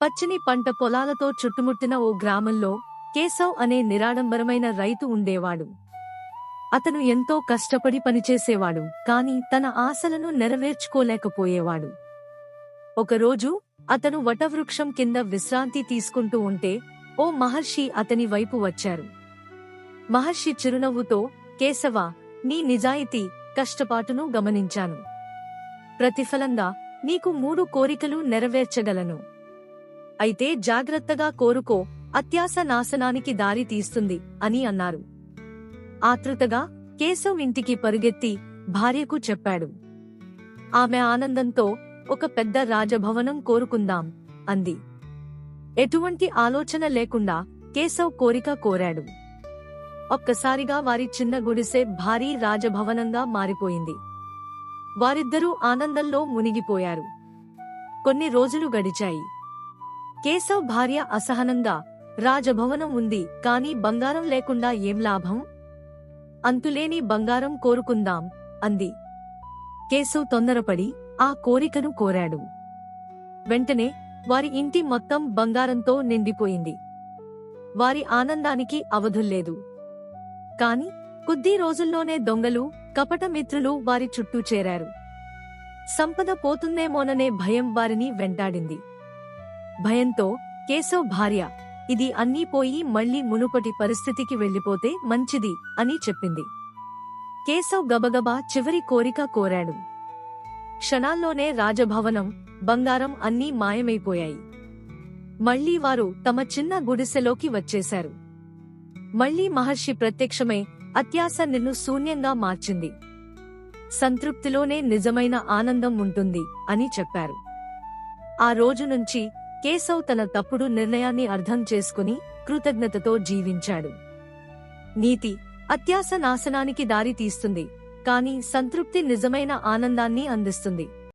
పచ్చని పంట పొలాలతో చుట్టుముట్టిన ఓ గ్రామంలో కేశవ్ అనే నిరాడంబరమైన రైతు ఉండేవాడు. అతను ఎంతో కష్టపడి పనిచేసేవాడు కాని తన ఆశలను నెరవేర్చుకోలేకపోయేవాడు. ఒకరోజు అతను వటవృక్షం కింద విశ్రాంతి తీసుకుంటూ ఉంటే ఓ మహర్షి అతని వైపు వచ్చారు. మహర్షి చిరునవ్వుతో కేశవ నీ నిజాయితీ కష్టపాటును గమనించాను. ప్రతిఫలంగా నీకు మూడు కోరికలు నెరవేర్చగలను. అయితే జాగ్రత్తగా కోరుకో అత్యాస నాశనానికి దారి తీస్తుంది అని అన్నారు. ఆతృతగా కేశవ్ ఇంటికి పరుగెత్తి భార్యకు చెప్పాడు. ఆమె ఆనందంతో ఒక పెద్ద రాజభవనం కోరుకుందాం అంది. ఎటువంటి ఆలోచన లేకుండా కేశవ్ కోరిక కోరాడు. ఒక్కసారిగా వారి చిన్న గుడిసె భారీ రాజభవనంగా మారిపోయింది. వారిద్దరూ ఆనందంలో మునిగిపోయారు. కొన్ని రోజులు గడిచాయి. కేశవ్ భార్య అసహనంగా రాజభవనం ఉంది కాని బంగారం లేకుండా ఏం లాభం? అంతులేని బంగారం కోరుకుందాం అంది. కేశవ్ తొందరపడి ఆ కోరికను కోరాడు. వెంటనే వారి ఇంటి మొత్తం బంగారంతో నిండిపోయింది. వారి ఆనందానికి అవధుల్లేదు. కాని కొద్ది రోజుల్లోనే దొంగలు కపట మిత్రులు వారి చుట్టూ చేరారు. సంపద పోతుందేమోననే భయం వారిని వెంటాడింది. భయంతో కేశవ్ భార్య ఇది అన్నీ పోయి మళ్ళీ మునుపటి పరిస్థితికి వెళ్ళిపోతే మంచిది అని చెప్పింది. కేశవ్ గబగబా చివరి కోరిక కోరాడు. క్షణాల్లోనే రాజభవనం బంగారం అన్నీ మాయమైపోయాయి. మళ్ళీ వారు తమ చిన్న గుడిసెలోకి వచ్చేశారు. మళ్ళీ మహర్షి ప్రత్యక్షమై అత్యాస నిన్ను శూన్యంగా మార్చింది. సంతృప్తిలోనే నిజమైన ఆనందం ఉంటుంది అని చెప్పారు. ఆ రోజు నుంచి కేశవ్ తన తప్పుడు నిర్ణయాన్ని అర్థం చేసుకుని కృతజ్ఞతతో జీవించాడు. నీతి అత్యాస నాశనానికి దారి తీస్తుంది కాని సంతృప్తి నిజమైన ఆనందాన్ని అందిస్తుంది.